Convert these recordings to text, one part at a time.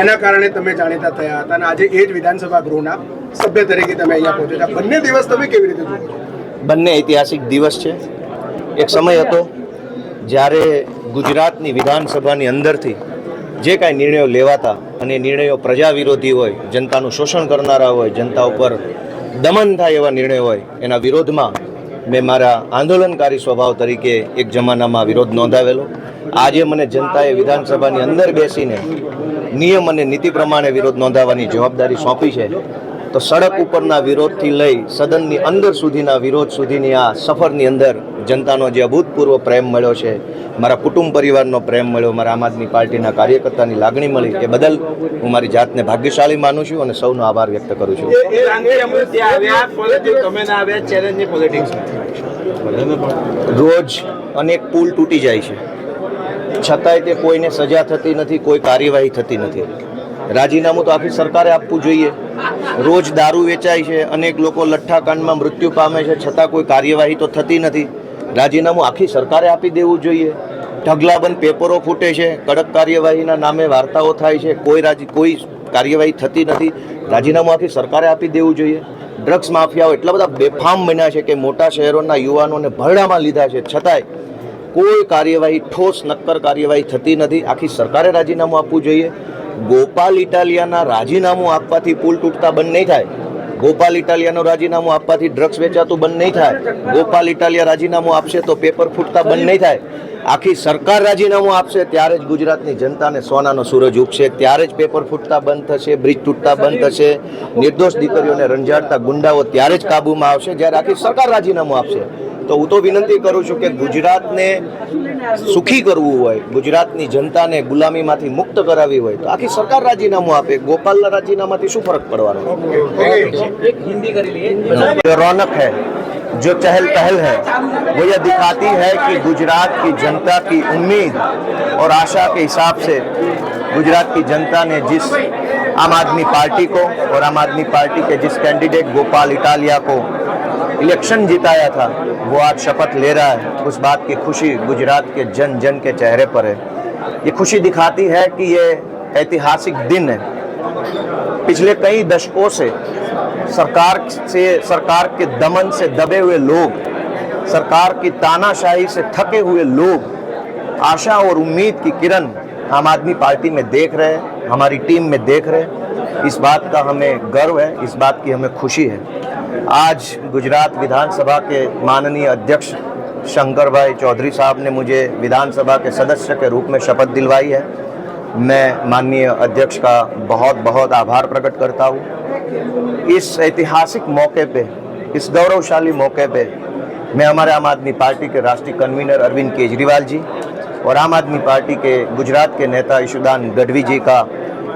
એના કારણે તમે જાણીતા થયા હતા અને આજે એ જ વિધાનસભા ગૃહના સભ્ય તરીકે તમે અહીંયા પહોંચ્યા બંને દિવસ તમે કેવી રીતે જુઓ બંને ઐતિહાસિક દિવસ છે. એક સમય હતો જ્યારે ગુજરાતની વિધાનસભાની અંદરથી જે કાંઈ નિર્ણયો લેવાતા અને નિર્ણયો પ્રજા વિરોધી હોય, જનતાનું શોષણ કરનારા હોય, જનતા ઉપર દમન થાય એવા નિર્ણયો હોય, એના વિરોધમાં મેં મારા આંદોલનકારી સ્વભાવ તરીકે એક જમાનામાં વિરોધ નોંધાવેલો. આજે મને જનતાએ વિધાનસભાની અંદર બેસીને નિયમ અને નીતિ પ્રમાણે વિરોધ નોંધાવવાની જવાબદારી સોંપી છે. તો સડક ઉપરના વિરોધથી લઈ સદનની અંદર સુધીના વિરોધ સુધીની આ સફરની અંદર જનતાનો જે અભૂતપૂર્વ પ્રેમ મળ્યો છે મારા કુટુંબ પરિવારનો પ્રેમ મળ્યો મારા આમ આદમી પાર્ટીના કાર્યકર્તાની લાગણી મળી એ બદલ હું મારી જાતને ભાગ્યશાળી માનું છું અને સૌનો આભાર વ્યક્ત કરું છું. રોજ અનેક પુલ તૂટી જાય છે. છતાંય તે કોઈને સજા થતી નથી કોઈ કાર્યવાહી થતી નથી. રાજીનામું તો આખી સરકારે આપવું જોઈએ. રોજ દારૂ વેચાય છે, અનેક લોકો લઠ્ઠાકાંડમાં મૃત્યુ પામે છે, છતાં કોઈ કાર્યવાહી તો થતી નથી. રાજીનામું આખી સરકારે આપી દેવું જોઈએ. ઢગલાબંધ પેપરો ફૂટે છે, કડક કાર્યવાહીના નામે વાર્તાઓ થાય છે, કોઈ રાજી, કોઈ કાર્યવાહી થતી નથી. રાજીનામું આખી સરકારે આપી દેવું જોઈએ. ડ્રગ્સ માફિયાઓ એટલા બધા બેફામ બન્યા છે કે મોટા શહેરોના યુવાનોને ભરડામાં લીધા છે. છતાંય કોઈ કાર્યવાહી, ઠોસ નક્કર કાર્યવાહી થતી નથી. આખી સરકારે રાજીનામું આપવું જોઈએ. ગોપાલ ઇટાલિયાના રાજીનામું આપવાથી પુલ તૂટતા બંધ નહીં થાય. ગોપાલ ઇટાલિયાનું રાજીનામું આપવાથી ડ્રગ્સ વેચાતું બંધ નહીં થાય. ગોપાલ ઇટાલિયા રાજીનામું આપશે તો પેપર ફૂટતા બંધ નહીં થાય. આખી સરકાર રાજીનામું આપશે ત્યારે જ ગુજરાતની જનતાને સોનાનો સૂરજ ઉગશે. ત્યારે જ પેપર ફૂટતા બંધ થશે, બ્રિજ તૂટતા બંધ થશે. નિર્દોષ દીકરીઓને રંજાડતા ગુંડાઓ ત્યારે જ કાબૂમાં આવશે જ્યારે આખી સરકાર રાજીનામું આપશે. તો હું તો વિનંતી કરું છું કે ગુજરાતને સુખી કરવું હોય ગુજરાતની જનતાને ગુલામીમાંથી મુક્ત કરાવી હોય તો આખી સરકાર રાજીનામું આપે ગોપાલના રાજીનામાથી શું ફરક પડવાનો जो रौनक है जो चहल पहल है वो यह दिखाती है कि गुजरात की जनता की उम्मीद और आशा के हिसाब से गुजरात की जनता ने जिस आम आदमी पार्टी को और आम आदमी पार्टी के जिस कैंडिडेट गोपाल इटालिया को इलेक्शन जिताया था, वो आज शपथ ले रहा है। उस बात की खुशी गुजरात के जन जन के चेहरे पर है। ये खुशी दिखाती है कि ये ऐतिहासिक दिन है। पिछले कई दशकों से सरकार से, सरकार के दमन से दबे हुए लोग, सरकार की तानाशाही से थके हुए लोग, आशा और उम्मीद की किरण आम आदमी पार्टी में देख रहे हैं, हमारी टीम में देख रहे हैं। इस बात का हमें गर्व है, इस बात की हमें खुशी है। आज गुजरात विधानसभा के माननीय अध्यक्ष शंकर भाई चौधरी साहब ने मुझे विधानसभा के सदस्य के रूप में शपथ दिलवाई है। मैं माननीय अध्यक्ष का बहुत बहुत आभार प्रकट करता हूँ। इस ऐतिहासिक मौके पे, इस गौरवशाली मौके पे मैं हमारे आम आदमी पार्टी के राष्ट्रीय कन्वीनर अरविंद केजरीवाल जी और आम आदमी पार्टी के गुजरात के नेता यशुदान गढ़वी जी का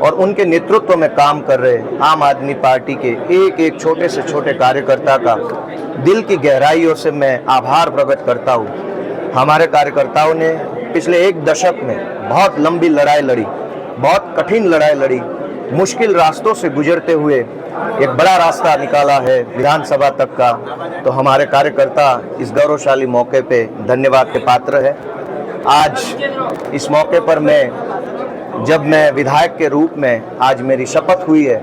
और उनके नेतृत्व में काम कर रहे आम आदमी पार्टी के एक एक छोटे से छोटे कार्यकर्ता का दिल की गहराइयों से मैं आभार प्रकट करता हूँ। हमारे कार्यकर्ताओं ने पिछले एक दशक में बहुत लंबी लड़ाई लड़ी, बहुत कठिन लड़ाई लड़ी, मुश्किल रास्तों से गुजरते हुए एक बड़ा रास्ता निकाला है विधानसभा तक का। तो हमारे कार्यकर्ता इस गौरवशाली मौके पे धन्यवाद के पात्र है। आज इस मौके पर मैं जब मैं विधायक के रूप में आज मेरी शपथ हुई है,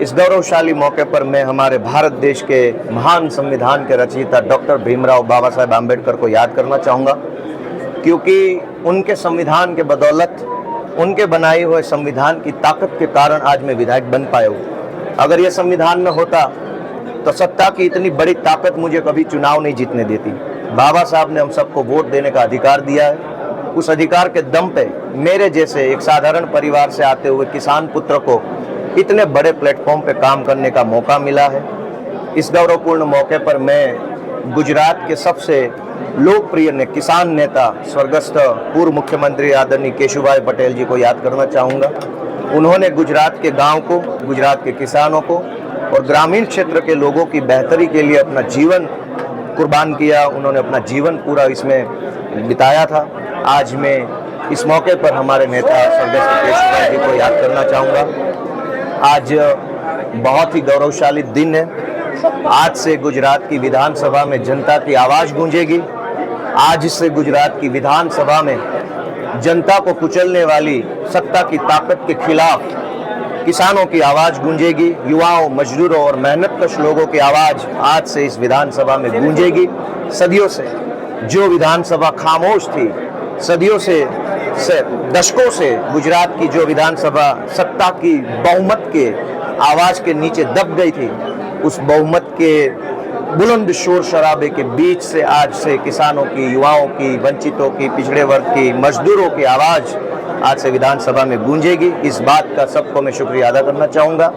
इस गौरवशाली मौके पर मैं हमारे भारत देश के महान संविधान के रचयिता डॉक्टर भीमराव बाबा साहेब आम्बेडकर को याद करना चाहूँगा, क्योंकि उनके संविधान के बदौलत, उनके बनाए हुए संविधान की ताकत के कारण आज मैं विधायक बन पाया हूँ। अगर ये संविधान में होता तो सत्ता की इतनी बड़ी ताकत मुझे कभी चुनाव नहीं जीतने देती। बाबा साहब ने हम सबको वोट देने का अधिकार दिया है। उस अधिकार के दम पे मेरे जैसे एक साधारण परिवार से आते हुए किसान पुत्र को इतने बड़े प्लेटफॉर्म पे काम करने का मौका मिला है। इस गौरवपूर्ण मौके पर मैं गुजरात के सबसे लोकप्रिय ने किसान नेता, स्वर्गस्थ पूर्व मुख्यमंत्री आदरणीय केशुभाई पटेल जी को याद करना चाहूँगा। उन्होंने गुजरात के गाँव को, गुजरात के किसानों को और ग्रामीण क्षेत्र के लोगों की बेहतरी के लिए अपना जीवन कुर्बान किया। उन्होंने अपना जीवन पूरा इसमें बिताया था। आज मैं इस मौके पर हमारे नेता स्वर्गस्थ केशुभाई जी को याद करना चाहूँगा। आज बहुत ही गौरवशाली दिन है। आज से गुजरात की विधानसभा में जनता की आवाज़ गूंजेगी। आज से गुजरात की विधानसभा में जनता को कुचलने वाली सत्ता की ताकत के खिलाफ किसानों की आवाज़ गूंजेगी। युवाओं, मजदूरों और मेहनतकश लोगों की आवाज़ आज से इस विधानसभा में गूंजेगी। सदियों से जो विधानसभा खामोश थी सदियों से, दशकों से गुजरात की जो विधानसभा सत्ता की बहुमत के आवाज़ के नीचे दब गई थी उस बहुमत के बुलंद शोर शराबे के बीच से आज से किसानों की युवाओं की वंचितों की पिछड़े वर्ग की मजदूरों की आवाज़ आज से विधानसभा में गूंजेगी। इस बात का सबको मैं शुक्रिया अदा करना चाहूँगा।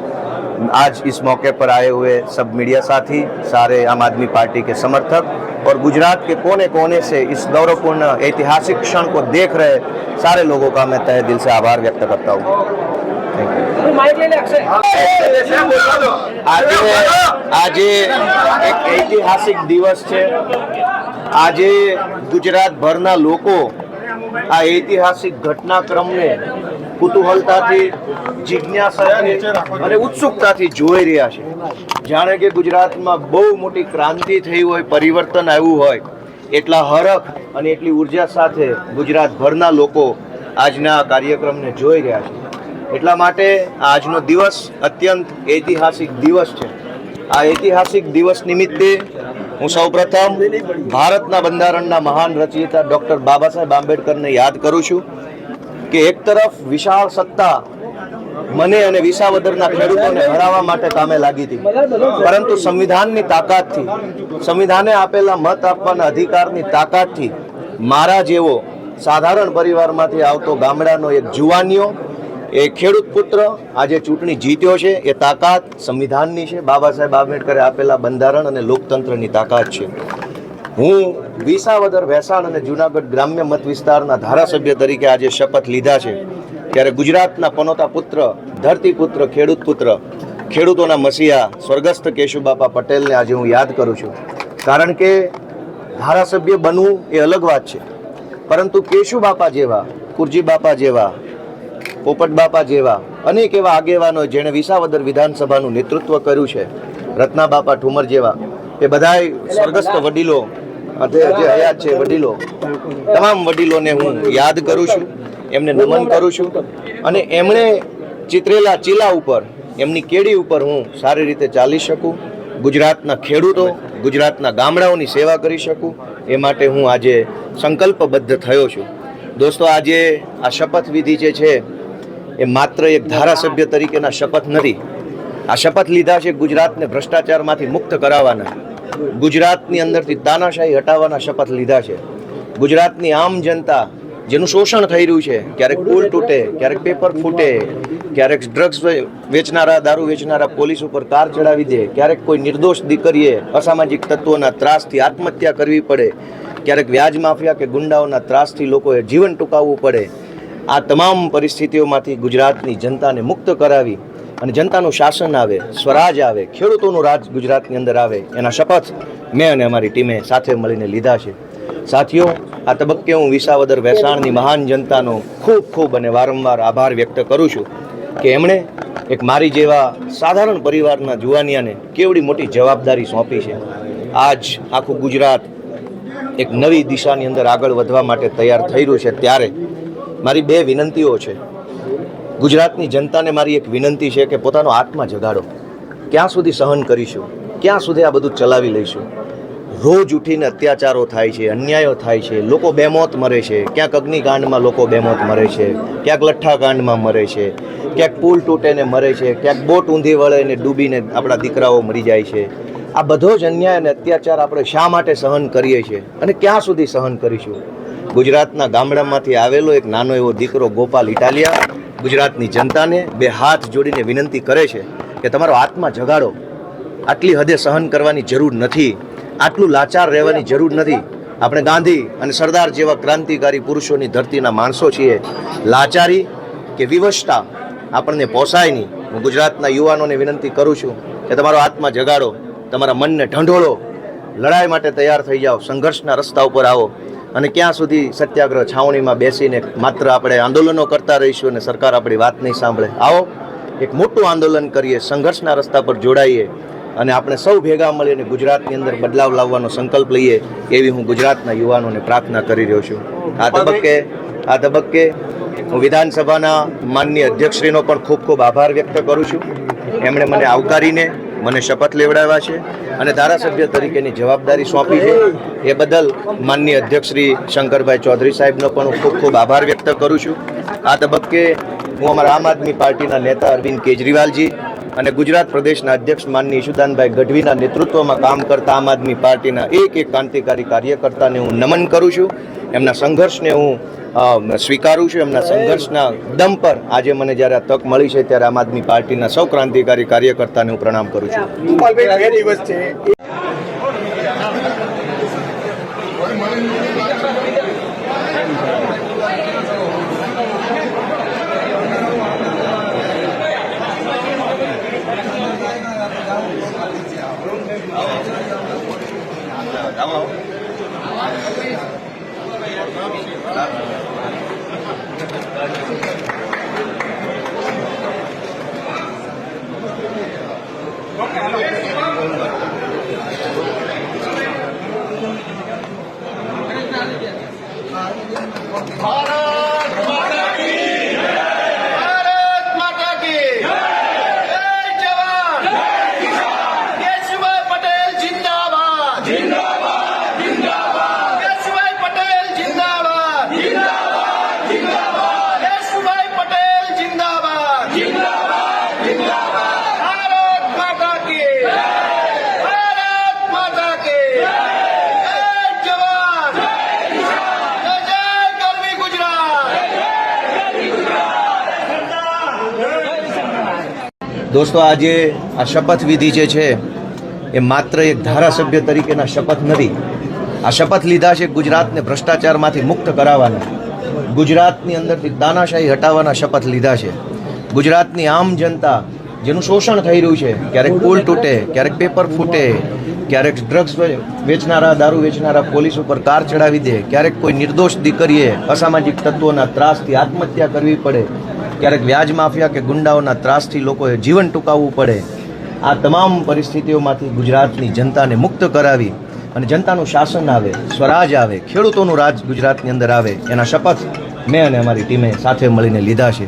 आज इस मौके पर आए हुए सब मीडिया साथी सारे आम आदमी पार्टी के समर्थक और गुजरात के कोने कोने से इस गौरवपूर्ण ऐतिहासिक क्षण को देख रहे सारे लोगों का मैं तहे दिल से आभार व्यक्त करता हूँ थैंक यू આજે આજે એક ઐતિહાસિક દિવસ છે આજે ગુજરાતભરના લોકો આ ઐતિહાસિક ઘટનાક્રમને કુતૂહલતાથી જિજ્ઞાસાથી અને ઉત્સુકતાથી જોઈ રહ્યા છે. જાણે કે ગુજરાતમાં બહુ મોટી ક્રાંતિ થઈ હોય, પરિવર્તન આવ્યું હોય, એટલા હરખ અને એટલી ઊર્જા સાથે ગુજરાતભરના લોકો આજના કાર્યક્રમને જોઈ રહ્યા છે. એટલા માટે આજનો દિવસ અત્યંત ઐતિહાસિક દિવસ છે. આ ઐતિહાસિક દિવસ નિમિત્તે હું સૌપ્રથમ ભારતના બંધારણના મહાન રચયિતા ડૉક્ટર બાબા સાહેબ આંબેડકરને યાદ કરું છું. કે એક તરફ વિશાળ સત્તા મને અને વિસાવદરના ખેડૂતોને હરાવવા માટે કામે લાગી હતી. પરંતુ સંવિધાનની તાકાતથી, સંવિધાને આપેલા મત આપવાના અધિકારની તાકાતથી મારા જેવો સાધારણ પરિવારમાંથી આવતો ગામડાનો એક જુવાનીઓ, એ ખેડૂત પુત્ર આજે ચૂંટણી જીત્યો છે. એ તાકાત સંવિધાનની છે. બાબા સાહેબ આંબેડકરે આપેલા બંધારણ અને લોકતંત્રની તાકાત છે. હું વિસાવદર ભેસાણ અને જુનાગઢ ગ્રામ્ય મત વિસ્તારના ધારાસભ્ય તરીકે આજે શપથ લીધા છે. ત્યારે ગુજરાતના પનોતા પુત્ર ધરતીપુત્ર ખેડૂત પુત્ર, ખેડૂતોના મસીહા, સ્વર્ગસ્થ કેશુબાપા પટેલને આજે હું યાદ કરું છું. કારણ કે ધારાસભ્ય બનવું એ અલગ વાત છે. પરંતુ કેશુબાપા જેવા કુરજી બાપા જેવા પોપટ બાપા જેવા, અનેક એવા આગેવાનો જેણે વિસાવદર વિધાનસભાનું નેતૃત્વ કર્યું છે. રત્ના બાપા ઠુમર જેવા, એ બધાય સ્વર્ગસ્થ વડીલો જે જે હયાત છે વડીલો. તમામ વડીલોને હું યાદ કરું છું, એમને નમન કરું છું અને એમણે ચિતરેલા ચીલા ઉપર, એમની કેડી ઉપર હું સારી રીતે ચાલી શકું, ગુજરાતના ખેડૂતો, ગુજરાતના ગામડાઓની સેવા કરી શકું, એ માટે હું આજે સંકલ્પબદ્ધ થયો છું. દોસ્તો, આજે આ શપથવિધિ જે છે, એ માત્ર એક ધારાસભ્ય તરીકેના શપથ નથી. આ શપથ લીધા છે ગુજરાતને ભ્રષ્ટાચારમાંથી મુક્ત કરાવવાના. ગુજરાતની અંદરથી તાનાશાહી હટાવવાના શપથ લીધા છે. ગુજરાતની આમ જનતા જેનું શોષણ થઈ રહ્યું છે, ક્યારેક પુલ તૂટે, ક્યારેક પેપર ફૂટે, ક્યારેક ડ્રગ્સ વેચનારા, દારૂ વેચનારા પોલીસ ઉપર કાર ચડાવી દે, ક્યારેક કોઈ નિર્દોષ દીકરીએ અસામાજિક તત્વોના ત્રાસથી આત્મહત્યા કરવી પડે, ક્યારેક વ્યાજ માફિયા કે ગુંડાઓના ત્રાસથી લોકોએ જીવન ટૂંકાવવું પડે. આ તમામ પરિસ્થિતિઓમાંથી ગુજરાતની જનતાને મુક્ત કરાવી અને જનતાનું શાસન આવે, સ્વરાજ આવે, ખેડૂતોનું રાજ ગુજરાતની અંદર આવે, એના શપથ મેં અને અમારી ટીમે સાથે મળીને લીધા છે. સાથીઓ, આ તબક્કે હું વિસાવદર વેસાણની મહાન જનતાનો ખૂબ ખૂબ અને વારંવાર આભાર વ્યક્ત કરું છું કે એમણે એક મારી જેવા સાધારણ પરિવારના જુવાનિયાને કેવડી મોટી જવાબદારી સોંપી છે. આજ આખું ગુજરાત એક નવી દિશાની અંદર આગળ વધવા માટે તૈયાર થઈ રહ્યું છે. ત્યારે મારી બે વિનંતીઓ છે. ગુજરાતની જનતાને મારી એક વિનંતી છે કે પોતાનો આત્મા જગાડો. ક્યાં સુધી સહન કરીશું? ક્યાં સુધી આ બધું ચલાવી લઈશું? રોજ ઉઠીને અત્યાચારો થાય છે, અન્યાયો થાય છે, લોકો બેમોત મરે છે, ક્યાંક અગ્નિકાંડમાં લોકો બેમોત મરે છે, ક્યાંક લઠ્ઠાકાંડમાં મરે છે, ક્યાંક પુલ તૂટે ને મરે છે, ક્યાંક બોટ ઊંધી વળે ને ડૂબીને આપણા દીકરાઓ મરી જાય છે. આ બધો જ અન્યાય અને અત્યાચાર આપણે શા માટે સહન કરીએ છીએ અને ક્યાં સુધી સહન કરીશું? ગુજરાતના ગામડામાંથી આવેલો એક નાનો એવો દીકરો ગોપાલ ઇટાલિયા ગુજરાતની જનતાને બે હાથ જોડીને વિનંતી કરે છે કે તમારો આત્મા જગાડો. આટલી હદે સહન કરવાની જરૂર નથી. આટલું લાચાર રહેવાની જરૂર નથી. આપણે ગાંધી અને સરદાર જેવા ક્રાંતિકારી પુરુષોની ધરતીના માણસો છીએ. લાચારી કે વિવશતા આપણને પોસાય નહીં. હું ગુજરાતના યુવાનોને વિનંતી કરું છું કે તમારો આત્મા જગાડો. તમારા મનને ઢંઢોળો. લડાઈ માટે તૈયાર થઈ જાઓ. સંઘર્ષના રસ્તા ઉપર આવો. અને ક્યાં સુધી સત્યાગ્રહ છાવણીમાં બેસીને માત્ર આપણે આંદોલનો કરતા રહીશું અને સરકાર આપણી વાત નહીં સાંભળે. આવો, એક મોટું આંદોલન કરીએ, સંઘર્ષના રસ્તા પર જોડાઈએ અને આપણે સૌ ભેગા મળીને ગુજરાતની અંદર બદલાવ લાવવાનો સંકલ્પ લઈએ એવી હું ગુજરાતના યુવાનોને પ્રાર્થના કરી રહ્યો છું. આ તબક્કે આ તબક્કે હું વિધાનસભાના માનનીય અધ્યક્ષશ્રીનો પણ ખૂબ ખૂબ આભાર વ્યક્ત કરું છું. એમણે મને આવકારીને મને શપથ લેવડાવ્યા છે અને ધારાસભ્ય તરીકેની જવાબદારી સોંપી છે. એ બદલ માનનીય અધ્યક્ષશ્રી શંકરભાઈ ચૌધરી સાહેબનો પણ હું ખૂબ ખૂબ આભાર વ્યક્ત કરું છું. આ તબક્કે હું અમારા આમ આદમી પાર્ટીના નેતા અરવિંદ કેજરીવાલજી અને ગુજરાત પ્રદેશના અધ્યક્ષ માનની ઈશુદાનભાઈ ગઢવીના નેતૃત્વમાં કામ કરતા આમ આદમી પાર્ટીના એક એક ક્રાંતિકારી કાર્યકર્તાને હું નમન કરું છું. એમના સંઘર્ષને હું સ્વીકારું છું. એમના સંઘર્ષના દમ પર આજે મને જ્યારે આ તક મળી છે, ત્યારે આમ આદમી પાર્ટીના સૌ ક્રાંતિકારી કાર્યકર્તાને હું પ્રણામ કરું છું ગોપાલભાઈ બે દિવસ છે ભારત માતા કી જય જવાન કેશુભાઈ પટેલ જિંદાબાદ જિંદાબાદ જિંદાબાદ કેશુભાઈ પટેલ જિંદાબાદ જિંદાબાદ જિંદાબાદ કેશુભાઈ પટેલ જિંદાબાદ જિંદાબાદ જિંદાબાદ ભારત માતા કી ભારત માતા કી જય જવાન જય જય ગરવી ગુજરાત દોસ્તો, આજે આ શપથવિધિ જે છે, એ માત્ર એક ધારાસભ્ય તરીકેના શપથ નથી. આ શપથ લીધા છે ગુજરાતને ભ્રષ્ટાચારમાંથી મુક્ત કરાવવાના. ગુજરાતની અંદરથી દાનાશાહી હટાવવાના શપથ લીધા છે. ગુજરાતની આમ જનતા, જેનું શોષણ થઈ રહ્યું છે, ક્યારેક પુલ તૂટે, ક્યારેક પેપર ફૂટે, ક્યારેક ડ્રગ્સ વેચનારા, દારૂ વેચનારા પોલીસ ઉપર કાર ચડાવી દે, ક્યારેક કોઈ નિર્દોષ દીકરીએ અસામાજિક તત્વોના ત્રાસથી આત્મહત્યા કરવી પડે ક્યારેક વ્યાજ માફિયા કે ગુંડાઓના ત્રાસથી લોકોએ જીવન ટૂંકાવવું પડે. આ તમામ પરિસ્થિતિઓમાંથી ગુજરાતની જનતાને મુક્ત કરાવી અને જનતાનું શાસન આવે, સ્વરાજ આવે, ખેડૂતોનું રાજ ગુજરાતની અંદર આવે, એના શપથ મેં અને અમારી ટીમે સાથે મળીને લીધા છે.